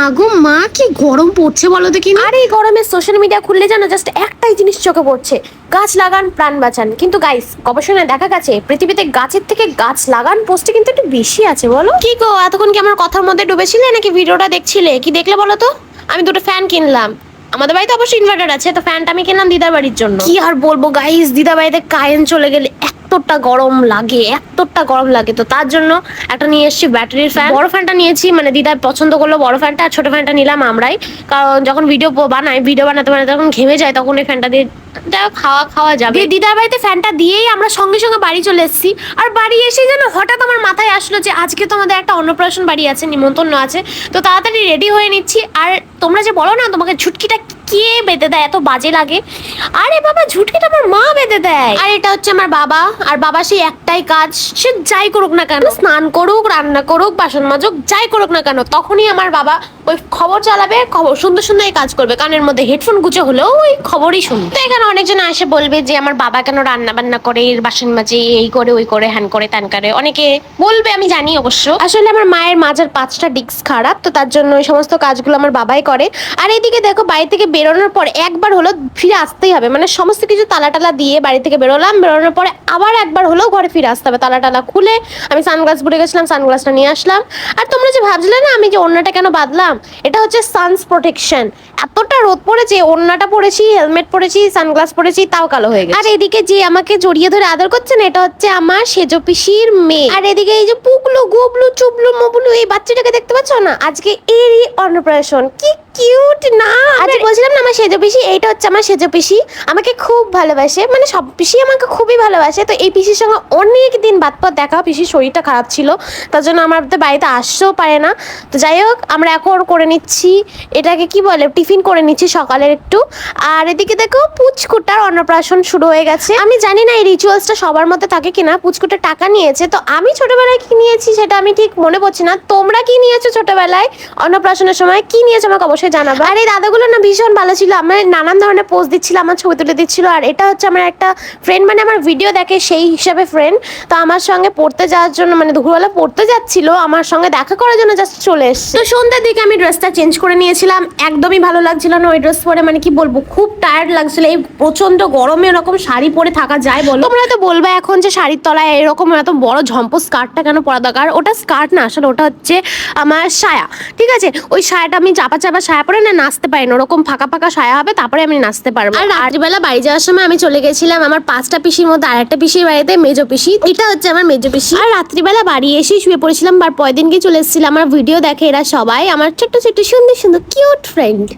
মা গো মা কি গরম পড়ছে বলো দেখি আর এই গরমে সোশ্যাল মিডিয়া খুললে জানো জাস্ট একটাই জিনিস চোখে পড়ছে। গাছ লাগান প্রাণ বাঁচান। কিন্তু গাইস গবেষণায় দেখা গেছে পৃথিবীতে গাছের থেকে গাছ লাগান পোস্টে কিন্তু একটু বেশি আছে বলো। কি গো এতক্ষণ কি আমার কথার মধ্যে ডুবেছিলে নাকি ভিডিওটা দেখছিলে? কি দেখলে বলো তো? আমি দুটো ফ্যান কিনলাম। আমাদের বাড়িতে অবশ্যই ইনভার্টার আছে তো ফ্যানটা আমি কিনলাম দিদার বাড়ির জন্য। কি আর বলব গাইস দিদা বাড়িতে কারেন্ট চলে গেলে এতটা গরম লাগে, এতটা গরম লাগে। তো তার জন্য একটা নিয়ে এসেছি ব্যাটারির ফ্যান বড় ফ্যানটা নিয়েছি মানে দিদা পছন্দ করল বড় ফ্যানটা আর ছোট ফ্যানটা নিলাম আমরাই। কারণ যখন ভিডিও বানাই ভিডিও বানাতে বানাতে যখন ঘেমে যায়, তখন এই ফ্যানটা দিয়ে খাওয়া খাওয়া যাবে। দিদার বাড়িতে ফ্যানটা দিয়েই আমরা সঙ্গে সঙ্গে বাড়ি চলে এসেছি। আর বাড়ি এসে যেন হঠাৎ আমার মাথায় আসলো যে, আজকে তো আমাদের একটা অন্নপ্রাশন বাড়ি আছে, নিমন্ত্রণ আছে। তো তাড়াতাড়ি রেডি হয়ে নিচ্ছি। আর তোমরা যে বলো না, তোমাকে ঝুটকিটা কে বেঁধে দেয়, এত বাজে লাগে। আরে বাবা, ঝুটকিটা আমার দেয়। আর এটা হচ্ছে আমার বাবা। আর বাবা সেই একটাই কাজ। সে যাই করুক না কেন, স্নান করুক, রান্না করুক, বাসন মাজুক, যাই করুক না কেন, তখনই আমার বাবা ওই খবর চালাবে, খবর সুন্দর সুন্দর কাজ করবে। কানের মধ্যে হেডফোন গুজে হলেও ওই খবরই শুনবে। তো এখানে অনেকজন এসে বলবে যে, আমার বাবা কেন রান্না বান্না করে, এর বাসন মাজে, এই করে, ওই করে, হ্যান করে, ত্যান করে? অনেকে বলবে, আমি জানি অবশ্য। আসলে আমার মায়ের মাজার পাঁচটা ডিস্ক খারাপ, তো তার জন্য ওই সমস্ত কাজগুলো আমার বাবাই করে। আর এইদিকে দেখো, বাড়ি থেকে বেরোনোর পর একবার হলো ফিরে আসতেই হবে। মানে সমস্ত কিছু তালা টালা দিয়ে বাড়ি থেকে বেরোলাম বেরোনোর পরে আবার একবার হলেও ঘরে ফিরে আসতে হবে। তালা টালা খুলে আমি সানগ্লাস পরে গেছিলাম সানগ্লাসটা নিয়ে আসলাম। আর তোমরা যে ভাবছিলে না আমি যে ওড়নাটা কেন বাঁধলাম? এটা হচ্ছে সানস প্রোটেকশন। এতটা রোদ পড়েছে ওড়নাটা পরেছি হেলমেট পরেছি সানগ্লাস পরেছি তাও কালো হয়ে গেছে। আর এদিকে যে আমাকে জড়িয়ে ধরে আদর করছে না এটা হচ্ছে আমার সেজো পিসির মেয়ে। আর এদিকে এই যে পুকলু গুবলু চুবলু মবলু এই বাচ্চাটাকে দেখতে পাচ্ছ না? আজকে এরই অন্নপ্রাশন। কি কিউট না আজ বলছিলাম না আমার সেজো পিসি এইটা হচ্ছে আমার সেজো পিসি। আমাকে খুব ভালোবাসে মানে সব পিসি আমাকে খুবই ভালোবাসে। তো এই পিসির সঙ্গে অনেক দিন বাদ পর দেখা পিসির শরীরটা খারাপ ছিল। তার জন্য আমার তো বাড়িতে আসতেও পারে না। তো যাই হোক আমরা এখন করে নিচ্ছি এটাকে কি বলে টিফিন করে নিচ্ছি সকালের একটু। আর এদিকে দেখো পুচকুটার অন্নপ্রাশন শুরু হয়ে গেছে। আমি জানি না এই রিচুয়ালসটা সবার মধ্যে থাকে কিনা, পুচকুটা টাকা নিয়েছে। তো আমি ছোটবেলায় কি নিয়েছি সেটা আমি ঠিক মনে পড়ছি না। তোমরা কি নিয়েছো ছোটবেলায় অন্নপ্রাশনের সময়? কি নিয়েছো আমাকে অবশ্যই জানাব। আর এই দাদাগুলো না ভীষণ ভালো ছিল। আমার নানান ধরনের পোস্ট দিচ্ছিল, আমার ছবি তুলে দিচ্ছিল। আর এটা হচ্ছে আমার একটা ফ্রেন্ড মানে আমার ভিডিও দেখে সেই হিসাবে ফ্রেন্ড তো আমার সঙ্গে পড়তে যাওয়ার জন্য মানে দুপুরবেলা পড়তে যাচ্ছিল, আমার সঙ্গে দেখা করার জন্য জাস্ট চলে এসছে। তো সন্ধ্যার দিকে আমি ড্রেসটা চেঞ্জ করে নিয়েছিলাম। একদমই ভালো লাগছিল না ওই ড্রেস পরে মানে কি বলব, খুব টায়ার্ড লাগছিল। এই প্রচণ্ড গরমে এরকম শাড়ি পরে থাকা যায় বলো? তোমরা তো বলবে এখন যে শাড়ির তলায় এরকম এত বড় ঝম্প স্কার্টটা কেন পরা দরকার? ওটা স্কার্ট না আসলে ওটা হচ্ছে আমার সায়া ঠিক আছে? ওই সায়াটা আমি চাপা চাপা সায়া পরে না নাচতে পারি না ওরকম ফাঁকা ফাঁকা সায়া হবে তারপরে আমি নাচতে পারব। আর রাত্রিবেলা বাড়ি যাওয়ার সময় আমি চলে গেছিলাম আমার পাঁচটা পিসির মধ্যে আরেকটা পিসির বাড়িতে মেজো পিসি এটা হচ্ছে আমার মেজো পিসি। আর রাত্রিবেলা বাড়ি এসে শুয়ে পড়েছিলাম আর পরের দিনকে চলে এসেছিলাম আমার ভিডিও দেখে এরা সবাই আমার ছোট্ট ছোট্ট সুন্দর সুন্দর কিউট ফ্রেন্ড